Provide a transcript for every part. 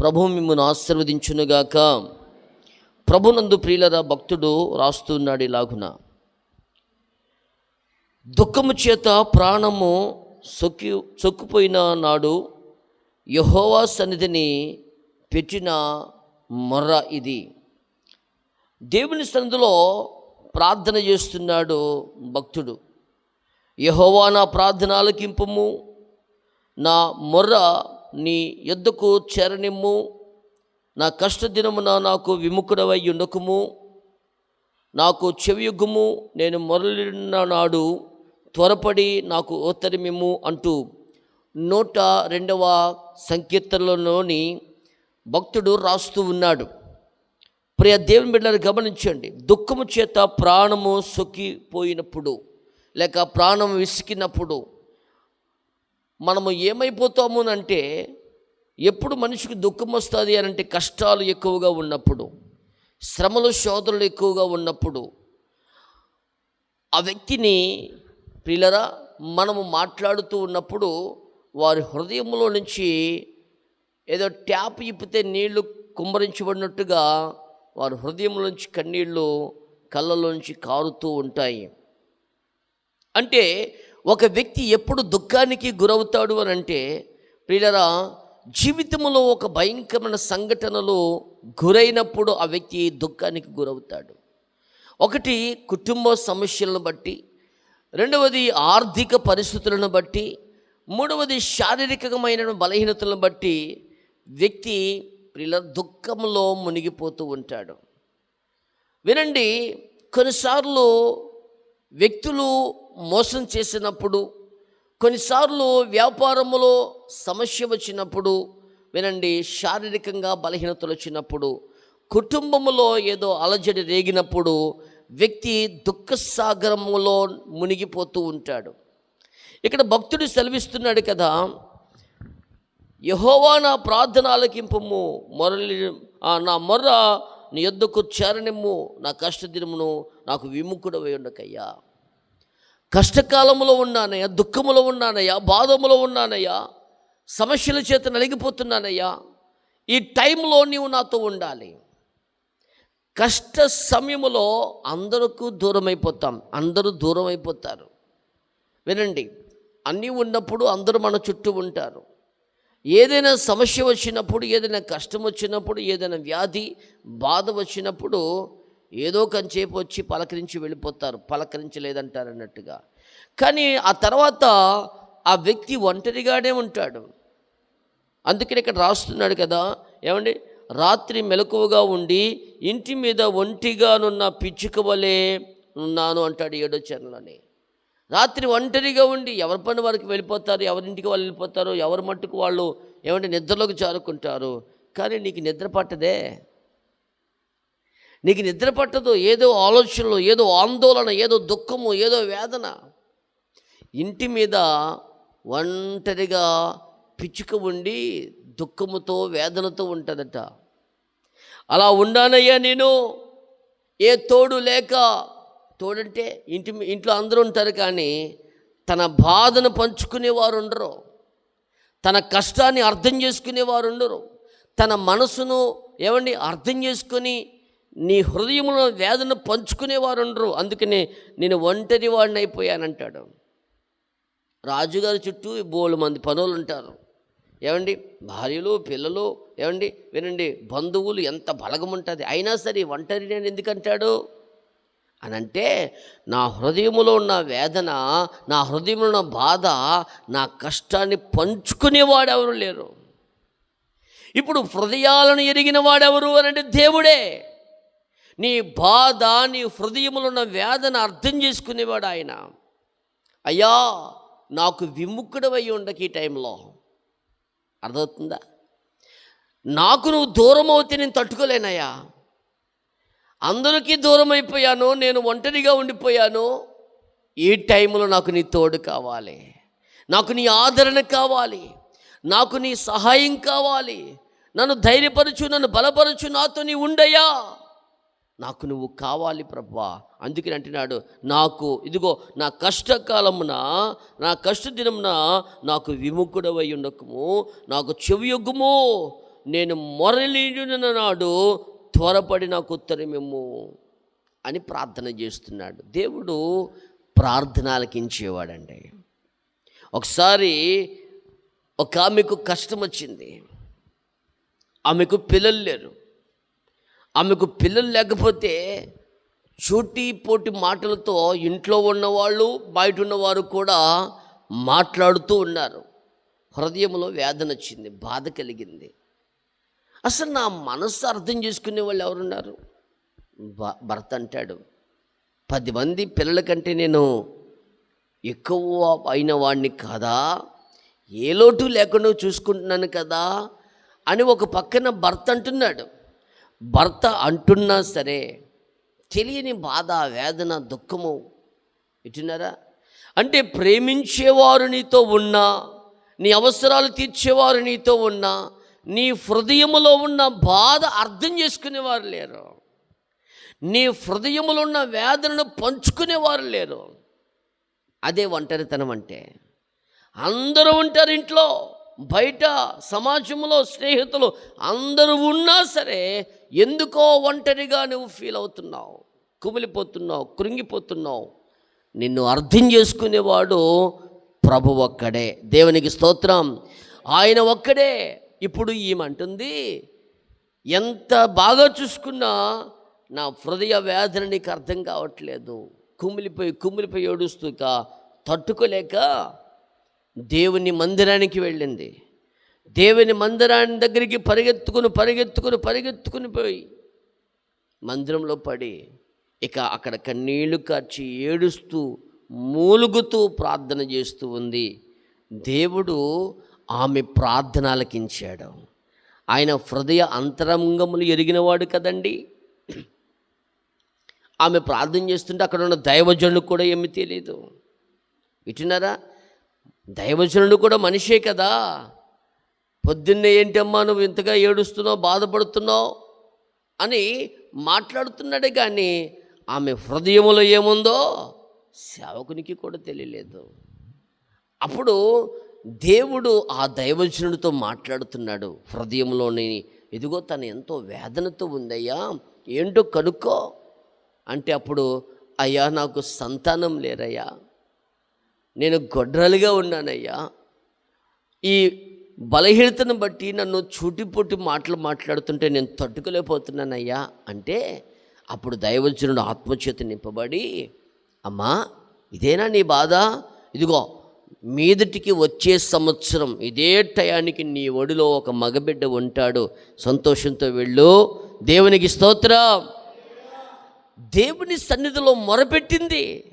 ప్రభు మిమ్మల్ని ఆశీర్వదించునుగాక. ప్రభునందు ప్రియులరా భక్తుడు రాస్తున్నాడు ఇలాగున. దుఃఖము చేత ప్రాణము సొక్కి సొక్కుపోయిన నాడు యహోవా సన్నిధిని పెట్టిన మొర్ర ఇది. దేవుని సన్నిధిలో ప్రార్థన చేస్తున్నాడు భక్తుడు. యహోవా నా ప్రార్థన ఆలకింపము నా మొర్ర నీ ఎద్దుకు చేరనిమ్ము. నా కష్టదినమున నాకు విముఖుడవై ఉండకుము. నాకు చెవియుగ్గుము. నేను మొరలిన నాడు త్వరపడి నాకు ఉత్తరమిమ్ము అంటూ నూట రెండవ సంకీర్తనలోని భక్తుడు రాస్తూ ఉన్నాడు. ప్రియ దేవుని బిడ్డను గమనించండి. దుఃఖము చేత ప్రాణము సొక్కిపోయినప్పుడు లేక ప్రాణం విసికినప్పుడు మనము ఏమైపోతాము అంటే ఎప్పుడు మనిషికి దుఃఖం వస్తుంది అని అంటే కష్టాలు ఎక్కువగా ఉన్నప్పుడు శ్రమలు శోధనలు ఎక్కువగా ఉన్నప్పుడు ఆ వ్యక్తిని ప్రియులరా మనము మాట్లాడుతూ ఉన్నప్పుడు వారి హృదయంలో నుంచి ఏదో ట్యాప్ ఇప్పితే నీళ్ళు కుమ్మరించబడినట్టుగా వారి హృదయంలో నుంచి కన్నీళ్ళు కళ్ళలోంచి కారుతూ ఉంటాయి. అంటే ఒక వ్యక్తి ఎప్పుడు దుఃఖానికి గురవుతాడు అని అంటే ప్రియులరా జీవితంలో ఒక భయంకరమైన సంఘటనలు గురైనప్పుడు ఆ వ్యక్తి దుఃఖానికి గురవుతాడు. ఒకటి కుటుంబ సమస్యలను బట్టి రెండవది ఆర్థిక పరిస్థితులను బట్టి మూడవది శారీరకమైన బలహీనతలను బట్టి వ్యక్తి ప్రియుల దుఃఖంలో మునిగిపోతూ ఉంటాడు. వినండి కొన్నిసార్లు వ్యక్తులు మోసం చేసినప్పుడు కొన్నిసార్లు వ్యాపారములో సమస్య వచ్చినప్పుడు వినండి శారీరకంగా బలహీనతలు వచ్చినప్పుడు కుటుంబములో ఏదో అలజడి రేగినప్పుడు వ్యక్తి దుఃఖసాగరములో మునిగిపోతూ ఉంటాడు. ఇక్కడ భక్తుడు సెలవిస్తున్నాడు కదా యహోవా నా ప్రార్థన ఆలకింపము మొరలి నా మొర్ర నీ యొద్దకు చేరనిమ్ము నా కష్టదినమును నాకు విముఖుడవై ఉండకయ్యా. కష్టకాలంలో ఉన్నానయ్యా దుఃఖములో ఉన్నానయ్యా బాధములో ఉన్నానయ్యా సమస్యల చేత నలిగిపోతున్నానయ్యా. ఈ టైంలో నీవు నాతో ఉండాలి. కష్ట సమయములో అందరకు దూరం అయిపోతాం అందరూ దూరం అయిపోతారు వినండి అన్నీ ఉన్నప్పుడు అందరూ మన చుట్టూ ఉంటారు. ఏదైనా సమస్య వచ్చినప్పుడు ఏదైనా కష్టం వచ్చినప్పుడు ఏదైనా వ్యాధి బాధ వచ్చినప్పుడు ఏదో కంచేపు వచ్చి పలకరించి వెళ్ళిపోతారు. పలకరించలేదంటారు అన్నట్టుగా. కానీ ఆ తర్వాత ఆ వ్యక్తి ఒంటరిగానే ఉంటాడు. అందుకని ఇక్కడ రాస్తున్నాడు కదా. ఏమండి? రాత్రి మెలకువగా ఉండి ఇంటి మీద ఒంటిగానున్న పిచ్చుక వలె ఉన్నాను అంటాడు ఏడో చరణలోని. రాత్రి ఒంటరిగా ఉండి ఎవరి పని వారికి వెళ్ళిపోతారు? ఎవరింటికి వాళ్ళు వెళ్ళిపోతారు? ఎవరి మట్టుకు వాళ్ళు ఏమంటే నిద్రలోకి జారుకుంటారు? కానీ నీకు నిద్ర పట్టదే. నీకు నిద్ర పట్టదు ఏదో ఆలోచనలు ఏదో ఆందోళన ఏదో దుఃఖము ఏదో వేదన. ఇంటి మీద ఒంటరిగా పిచ్చుక ఉండి దుఃఖముతో వేదనతో ఉంటుందట. అలా ఉండానయ్యా నేను. ఏ తోడు లేక తోడంటే ఇంటి ఇంట్లో అందరూ ఉంటారు కానీ తన బాధను పంచుకునేవారు ఉండరు. తన కష్టాన్ని అర్థం చేసుకునేవారు ఉండరు. తన మనసును ఏమండి అర్థం చేసుకొని నీ హృదయంలో వేదన పంచుకునేవారు ఉండరు అందుకనే నేను ఒంటరి వాడిని అయిపోయానంటాడు రాజుగారి చుట్టూ బోలు మంది పనులు ఉంటారు ఏమండి? భార్యలు పిల్లలు ఏమండి? వినండి బంధువులు ఎంత బలగం ఉంటుంది అయినా సరే ఒంటరి నేను ఎందుకంటాడు? అని అంటే నా హృదయంలో ఉన్న వేదన నా హృదయంలో ఉన్న బాధ నా కష్టాన్ని పంచుకునేవాడు ఎవరు లేరు. ఇప్పుడు హృదయాలను ఎరిగిన వాడెవరు అనంటే దేవుడే. నీ బాధ నీ హృదయంలో ఉన్న వేదన అర్థం చేసుకునేవాడు ఆయన. అయ్యా నాకు విముఖుడవై ఉండక ఈ టైంలో. అర్థమవుతుందా? నాకు నువ్వు దూరం అవుతే నేను తట్టుకోలేనయ్యా. అందరికీ దూరం అయిపోయాను నేను ఒంటరిగా ఉండిపోయాను. ఈ టైంలో నాకు నీ తోడు కావాలి. నాకు నీ ఆదరణ కావాలి. నాకు నీ సహాయం కావాలి. నన్ను ధైర్యపరచు నన్ను బలపరచు నాతో నీ ఉండయ్యా. నాకు నువ్వు కావాలి ప్రభా. అందుకని అంటున్నాడు నాకు ఇదిగో నా కష్టకాలమున నా కష్ట దినమున నాకు విముఖుడవై ఉండకము నాకు చెవియొగ్గుము. నేను మొరలీడిన నాడు త్వరపడి నాకు ఉత్తరమేమో అని ప్రార్థన చేస్తున్నాడు. దేవుడు ప్రార్థన ఆలకించేవాడండి ఒకసారి ఒక ఆమెకు కష్టం వచ్చింది ఆమెకు పిల్లలు లేరు. ఆమెకు పిల్లలు లేకపోతే చూటి పోటీ మాటలతో ఇంట్లో ఉన్నవాళ్ళు బయట ఉన్నవారు కూడా మాట్లాడుతూ ఉన్నారు. హృదయంలో వేదన వచ్చింది బాధ కలిగింది. అసలు నా మనస్సు అర్థం చేసుకునే వాళ్ళు ఎవరున్నారు? భ- భర్త అంటాడు. పది మంది పిల్లల కంటే నేను ఎక్కువ అయిన వాడిని కాదా? ఏ లోటు లేకుండా చూసుకుంటున్నాను కదా? అని ఒక పక్కన భర్త అంటున్నాడు. భర్త అంటున్నా సరే తెలియని బాధ వేదన దుఃఖము. ఇటున్నారా అంటే ప్రేమించేవారు నీతో ఉన్నా నీ అవసరాలు తీర్చేవారు నీతో ఉన్నా నీ హృదయములో ఉన్న బాధ అర్థం చేసుకునేవారు లేరు. నీ హృదయములో ఉన్న వేదనను పంచుకునేవారు లేరు. అదే ఒంటరితనం అంటే. అందరూ ఉంటారు ఇంట్లో బయట సమాజంలో స్నేహితులు అందరూ ఉన్నా సరే ఎందుకో ఒంటరిగా నువ్వు ఫీల్ అవుతున్నావు కుమిలిపోతున్నావు కృంగిపోతున్నావు. నిన్ను అర్థం చేసుకునేవాడు ప్రభు ఒక్కడే. దేవునికి స్తోత్రం. ఆయన ఒక్కడే. ఇప్పుడు ఈమంటుంది ఎంత బాగా చూసుకున్నా నా హృదయ వేదన నీకు అర్థం కావట్లేదు. కుమిలిపోయి కుమిలిపోయి ఏడుస్తూక తట్టుకోలేక దేవుని మందిరానికి వెళ్ళింది. దేవుని మందిరాన్ని దగ్గరికి పరిగెత్తుకుని పరిగెత్తుకుని పరిగెత్తుకుని పోయి మందిరంలో పడి ఇక అక్కడ కన్నీళ్ళు కార్చి ఏడుస్తూ మూలుగుతూ ప్రార్థన చేస్తూ ఉంది. దేవుడు ఆమె ప్రార్థన ఆలకించాడు ఆయన హృదయ అంతరంగములు ఎరిగినవాడు కదండి. ఆమె ప్రార్థన చేస్తుంటే అక్కడ ఉన్న దైవజనుడు కూడా ఏమి తెలియదు. వింటున్నారా? దైవజనుడు కూడా మనిషే కదా. పొద్దున్నే ఏంటమ్మా నువ్వు ఇంతగా ఏడుస్తున్నావు బాధపడుతున్నావు? అని మాట్లాడుతున్నాడే కానీ ఆమె హృదయములో ఏముందో సేవకునికి కూడా తెలియలేదు. అప్పుడు దేవుడు ఆ దైవజనుడితో మాట్లాడుతున్నాడు. హృదయంలోని ఇదిగో తను ఎంతో వేదనతో ఉందయ్యా ఏంటో కనుక్కో. అంటే అప్పుడు అయ్యా నాకు సంతానం లేరయ్యా. నేను గొడ్రలుగా ఉన్నానయ్యా. ఈ బలహీనతను బట్టి నన్ను చూటిపోటి మాటలు మాట్లాడుతుంటే నేను తట్టుకోలేకపోతున్నానయ్యా. అంటే అప్పుడు దైవజనుడు ఆత్మచేత నింపబడి అమ్మా ఇదేనా నీ బాధ? ఇదిగో మీదటికి వచ్చే సంవత్సరం ఇదే టయానికి నీ ఒడిలో ఒక మగబిడ్డ ఉంటాడు. సంతోషంతో వెళ్ళు. దేవునికి స్తోత్రం. దేవుని సన్నిధిలో మొరపెట్టింది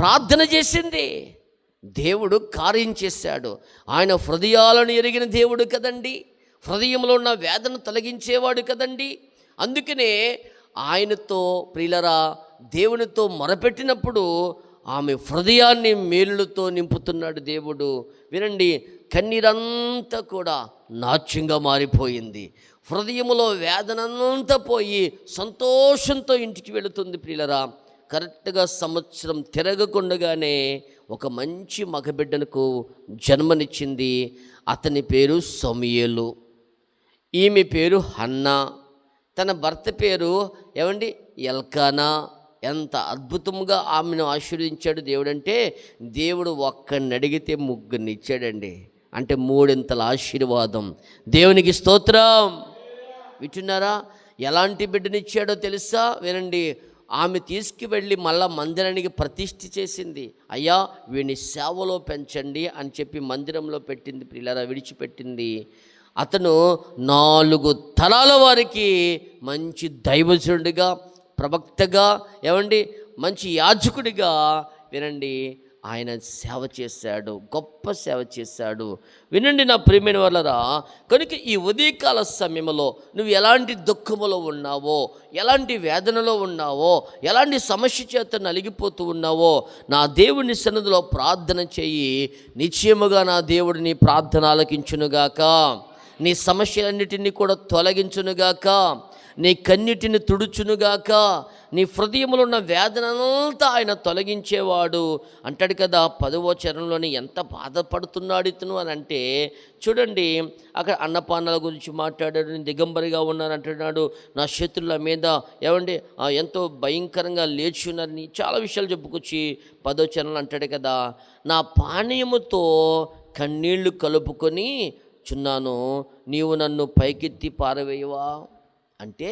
ప్రార్థన చేసింది. దేవుడు కార్యం చేశాడు. ఆయన హృదయాలను ఎరిగిన దేవుడు కదండి. హృదయంలో ఉన్న వేదన తొలగించేవాడు కదండి. అందుకనే ఆయనతో ప్రియులరా దేవునితో మొరపెట్టినప్పుడు ఆమె హృదయాన్ని మేలులతో నింపుతున్నాడు దేవుడు. వినండి కన్నీరంతా కూడా నాట్యంగా మారిపోయింది. హృదయములో వేదనంతా పోయి సంతోషంతో ఇంటికి వెళుతుంది ప్రియులరా. కరెక్ట్గా సంవత్సరం తిరగకుండగానే ఒక మంచి మగబిడ్డనకు జన్మనిచ్చింది. అతని పేరు సమయలు. ఈమె పేరు హన్నా. తన భర్త పేరు ఏమండి? ఎల్కానా. ఎంత అద్భుతంగా ఆమెను ఆశీర్వదించాడు దేవుడంటే దేవుడు ఒక్కడిని అడిగితే ముగ్గురిని ఇచ్చాడండి. అంటే మూడింతల ఆశీర్వాదం. దేవునికి స్తోత్రం. వింటున్నారా? ఎలాంటి బిడ్డనిచ్చాడో తెలుసా? వినండి. ఆమె తీసుకువెళ్ళి మళ్ళా మందిరానికి ప్రతిష్ఠ చేసింది. అయ్యా వీడిని సేవలో పెంచండి అని చెప్పి మందిరంలో పెట్టింది పిల్లరా విడిచిపెట్టింది. అతను నాలుగు తరాల వారికి మంచి దైవజనుడిగా ప్రవక్తగా ఏమండి? మంచి యాజకుడిగా వినండి. ఆయన సేవ చేశాడు గొప్ప సేవ చేశాడు. వినండి నా ప్రేమైన వాళ్ళరా కనుక ఈ ఉదయకాల సమయంలో నువ్వు ఎలాంటి దుఃఖములో ఉన్నావో ఎలాంటి వేదనలో ఉన్నావో ఎలాంటి సమస్య చేత నలిగిపోతూ ఉన్నావో నా దేవుని సన్నిధిలో ప్రార్థన చెయ్యి నిశ్చయముగా నా దేవుడు నీ ప్రార్థన ఆలకించునుగాక. నీ సమస్యలన్నిటినీ కూడా తొలగించునుగాక. నీ కన్నిటిని తుడుచునుగాక నీ హృదయంలో ఉన్న వేదనంతా ఆయన తొలగించేవాడు. అంటాడు కదా పదవ చరణంలోని ఎంత బాధపడుతున్నాడు ఇతను అని అంటే చూడండి అక్కడ అన్నపానాల గురించి మాట్లాడాడు నేను దిగంబరిగా ఉన్నాను అంటున్నాడు నా శత్రుల మీద ఏమండి ఎంతో భయంకరంగా లేచి ఉన్నారని చాలా విషయాలు చెప్పుకొచ్చి పదో చరణంలో అంటాడు కదా నా పానీయముతో కన్నీళ్ళు కలుపుకొని చున్నాను నీవు నన్ను పైకెత్తి పారవేయవా? అంటే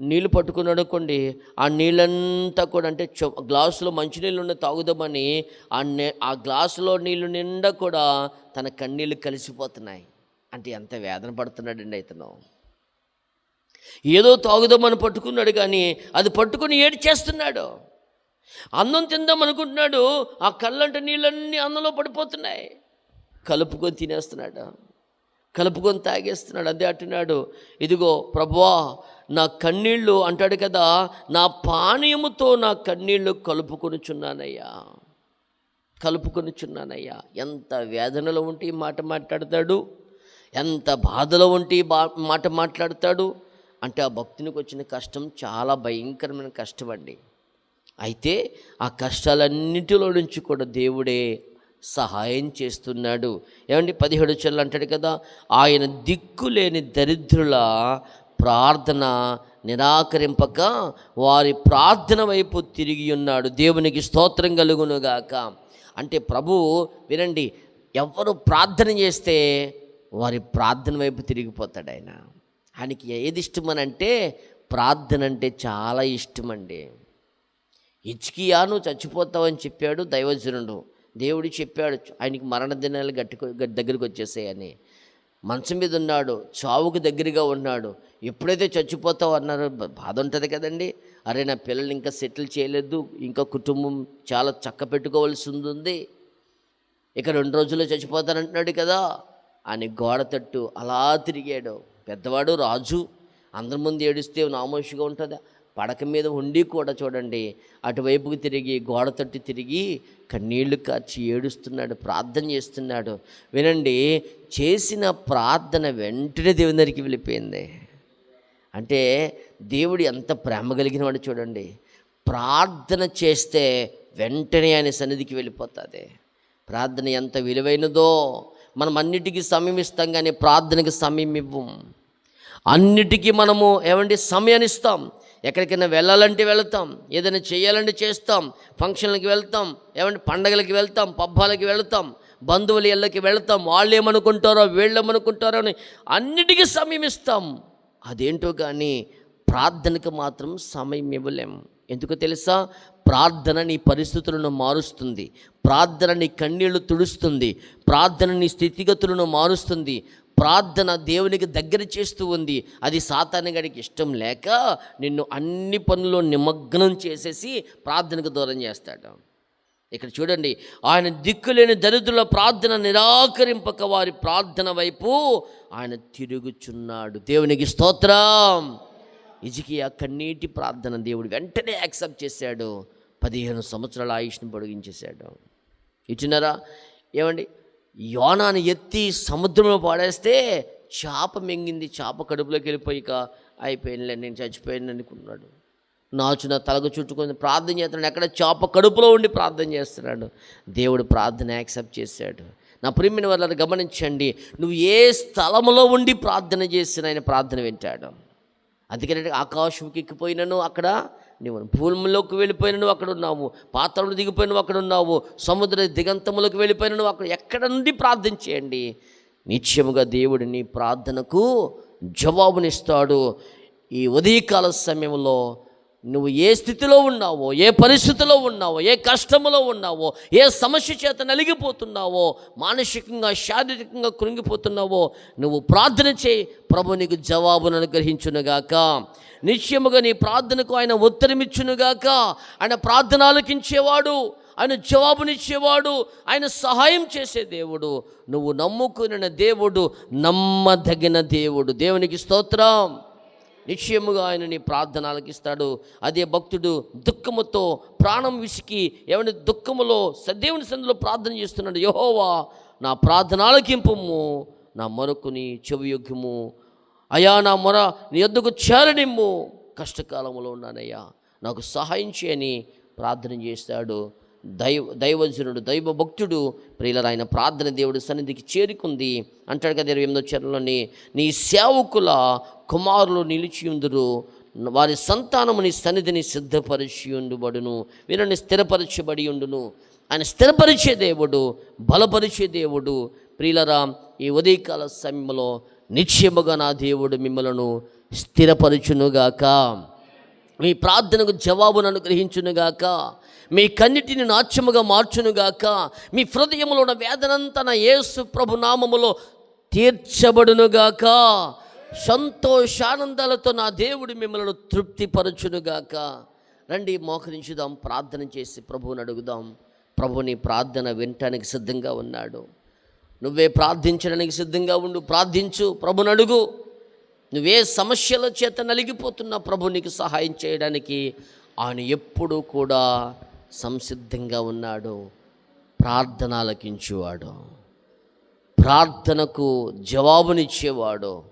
నీళ్ళు పట్టుకుని అనుకోండి ఆ నీళ్ళంతా కూడా అంటే చొ గ్లాసులో మంచినీళ్ళు ఉన్న తాగుదామని ఆ ఆ గ్లాసులో నీళ్ళు నిండా కూడా తన కన్నీళ్ళు కలిసిపోతున్నాయి. అంటే ఎంత వేదన పడుతున్నాడండి ఇతను ఏదో తాగుదామని పట్టుకున్నాడు కానీ అది పట్టుకుని ఏడు చేస్తున్నాడు. అన్నం తిందాం అనుకుంటున్నాడు ఆ కళ్ళంట నీళ్ళన్నీ అన్నంలో పడిపోతున్నాయి. కలుపుకొని తినేస్తున్నాడు. కలుపుకొని తాగేస్తున్నాడు. అదే అంటున్నాడు ఇదిగో ప్రభువా నా కన్నీళ్ళు అంటాడు కదా నా పానీయముతో నా కన్నీళ్ళు కలుపుకొనిచున్నానయ్యా. కలుపుకొనిచున్నానయ్యా. ఎంత వేదనలో ఉంటే ఈ మాట మాట్లాడతాడు ఎంత బాధలో ఉంటే బా మాట మాట్లాడతాడు. అంటే ఆ భక్తునికి వచ్చిన కష్టం చాలా భయంకరమైన కష్టం అండి. అయితే ఆ కష్టాలన్నిటిలో నుంచి కూడా దేవుడే సహాయం చేస్తున్నాడు. ఏమండి? పదిహేడు చెల్లు అంటాడు కదా ఆయన దిక్కులేని దరిద్రుల ప్రార్థన నిరాకరింపక వారి ప్రార్థన వైపు తిరిగి ఉన్నాడు. దేవునికి స్తోత్రం కలుగునుగాక అంటే ప్రభువు వినండి ఎవరు ప్రార్థన చేస్తే వారి ప్రార్థన వైపు తిరిగిపోతాడు ఆయన. ఆయనకి ఏది ఇష్టం అంటే ప్రార్థన అంటే చాలా ఇష్టం అండి హిచ్కియా చచ్చిపోతావని చెప్పాడు దైవజనుడు. దేవుడు చెప్పాడు ఆయనకి మరణ దినాలు గట్టి దగ్గరికి వచ్చేసాయని. మంచం మీద ఉన్నాడు చావుకు దగ్గరగా ఉన్నాడు. ఎప్పుడైతే చచ్చిపోతావు అన్నారు బాధ ఉంటుంది కదండి. అరే నా పిల్లలు ఇంకా సెటిల్ చేయలేదు ఇంకా కుటుంబం చాలా చక్క పెట్టుకోవాల్సి ఉంది. ఇక రెండు రోజుల్లో చచ్చిపోతానంటున్నాడు కదా అని గోడ తట్టు అలా తిరిగాడు. పెద్దవాడు రాజు అందరి ముందు ఏడిస్తే నామోషిగా ఉంటుందా? పడక మీద ఉండి కూడా చూడండి. అటువైపుకి తిరిగి గోడ తట్టి తిరిగి కన్నీళ్ళు కార్చి ఏడుస్తున్నాడు ప్రార్థన చేస్తున్నాడు. వినండి చేసిన ప్రార్థన వెంటనే దేవుని దగ్గరికి వెళ్ళిపోయింది. అంటే దేవుడు ఎంత ప్రేమ కలిగిన వాడు చూడండి. ప్రార్థన చేస్తే వెంటనే ఆయన సన్నిధికి వెళ్ళిపోతుంది. ప్రార్థన ఎంత విలువైనదో మనం అన్నిటికీ సమయం ఇస్తాం కానీ ప్రార్థనకి సమయం ఇవ్వం. అన్నిటికీ మనము ఏమండి? సమయాన్ని ఇస్తాం. ఎక్కడికైనా వెళ్ళాలంటే వెళ్తాం ఏదైనా చేయాలంటే చేస్తాం ఫంక్షన్లకి వెళ్తాం ఏమంటే పండగలకి వెళ్తాం పబ్బాలకి వెళ్తాం బంధువుల ఇళ్ళకి వెళ్తాం వాళ్ళు ఏమనుకుంటారో వీళ్ళేమనుకుంటారో అని అన్నిటికీ సమయం ఇస్తాం. అదేంటో కానీ ప్రార్థనకు మాత్రం సమయం ఇవ్వలేం. ఎందుకు తెలుసా? ప్రార్థన నీ పరిస్థితులను మారుస్తుంది. ప్రార్థన నీ కన్నీళ్ళు తుడుస్తుంది. ప్రార్థన నీ స్థితిగతులను మారుస్తుంది. ప్రార్థన దేవునికి దగ్గర చేస్తూ ఉంది. అది సాతాను గడికి ఇష్టం లేక నిన్ను అన్ని పనుల్లో నిమగ్నం చేసేసి ప్రార్థనకు దూరం చేస్తాడు. ఇక్కడ చూడండి ఆయన దిక్కులేని దరిద్రుల ప్రార్థన నిరాకరింపక వారి ప్రార్థన వైపు ఆయన తిరుగుచున్నాడు. దేవునికి స్తోత్రం. ఇజికియా కన్నీటి ప్రార్థన దేవుడు వెంటనే యాక్సెప్ట్ చేశాడు. పదిహేను సంవత్సరాల ఆయుష్ని పొడిగించేశాడు. ఇచ్చినారా ఏమండి? యోనాన్ని ఎత్తి సముద్రంలో పాడేస్తే చేప మింగింది చేప కడుపులోకి వెళ్ళిపోయిక అయిపోయినలే నేను చచ్చిపోయాను అనుకున్నాడు నాచు నా తలకు చుట్టుకొని ప్రార్థన చేస్తున్నాడు ఎక్కడ చేప కడుపులో ఉండి ప్రార్థన చేస్తున్నాడు. దేవుడు ప్రార్థన యాక్సెప్ట్ చేశాడు. నా ప్రియమైన వాళ్ళని గమనించండి నువ్వు ఏ స్థలంలో ఉండి ప్రార్థన చేసిన ఆయన ప్రార్థన వింటాడు. అందుకని ఆకాశంకి ఎక్కిపోయినను అక్కడ నీవు భూమిలోకి నువ్వు అక్కడ ఉన్నావు పాత్రలు దిగిపోయినవు అక్కడ ఉన్నావు సముద్ర దిగంతములకు వెళ్ళిపోయినను అక్కడ ఎక్కడ నుండి ప్రార్థన చేయండి? నిత్యముగా దేవుడు నీ ప్రార్థనకు జవాబునిస్తాడు. ఈ ఉదయకాల సమయంలో నువ్వు ఏ స్థితిలో ఉన్నావో ఏ పరిస్థితిలో ఉన్నావో ఏ కష్టములో ఉన్నావో ఏ సమస్య చేత నలిగిపోతున్నావో మానసికంగా శారీరకంగా కృంగిపోతున్నావో నువ్వు ప్రార్థన చేయి. ప్రభు నీకు జవాబును అనుగ్రహించునుగాక. నిశ్చయముగా నీ ప్రార్థనకు ఆయన ఉత్తరమిచ్చునుగాక. ఆయన ప్రార్థన ఆలకించేవాడు ఆయన జవాబునిచ్చేవాడు ఆయన సహాయం చేసే దేవుడు. నువ్వు నమ్ముకున్న దేవుడు నమ్మదగిన దేవుడు. దేవునికి స్తోత్రం. నిశ్చయముగా ఆయన నీ ప్రార్థన ఆలకిస్తాడు అదే భక్తుడు దుఃఖముతో ప్రాణం విసికి ఎవరి దుఃఖములో సదేవుని సందులో ప్రార్థన చేస్తున్నాడు. యహోవా నా ప్రార్థన ఆలకింపము నా మొరకుని చెవియోగ్యము అయా నా మొర నీ యొద్దకు చేరనిమ్ము. కష్టకాలంలో ఉన్నానయ్యా నాకు సహాయం చేయని ప్రార్థన చేస్తాడు. దైవ దైవజనుడు దైవ భక్తుడు ప్రియులరాయన ప్రార్థన దేవుడి సన్నిధికి చేరుకుంది. అంటాడు కదా ఇరవై ఎనిమిదో చరణలోని నీ సేవకుల కుమారులు నిలిచియుందురు వారి సంతానము నీ సన్నిధిని సిద్ధపరిచి ఉండుబడును. వీరిని స్థిరపరచబడి ఉండును. ఆయన స్థిరపరిచే దేవుడు బలపరిచే దేవుడు. ప్రియులరా ఈ ఉదయకాల సమయంలో నిశ్చయముగా నా దేవుడు మిమ్మలను స్థిరపరచునుగాక. మీ ప్రార్థనకు జవాబును అనుగ్రహించునుగాక. మీ కన్నిటిని నాట్యముగా మార్చునుగాక. మీ హృదయంలో ఉన్న వేదనంతా నా యేసు ప్రభు నామములో తీర్చబడునుగాక. సంతోషానందాలతో నా దేవుడు మిమ్మల్ని తృప్తిపరచునుగాక. రండి మోకరించుదాం ప్రార్థన చేసి ప్రభువుని అడుగుదాం. ప్రభుని ప్రార్థన వినటానికి సిద్ధంగా ఉన్నాడు. నువ్వే ప్రార్థించడానికి సిద్ధంగా ఉండు ప్రార్థించు ప్రభుని అడుగు. నువ్వే సమస్యల చేత నలిగిపోతున్నా ప్రభు నీకు సహాయం చేయడానికి ఆయన ఎప్పుడూ కూడా సంసిద్ధంగా ఉన్నాడు ప్రార్థన ఆలకించేవాడు ప్రార్థనకు జవాబునిచ్చేవాడు.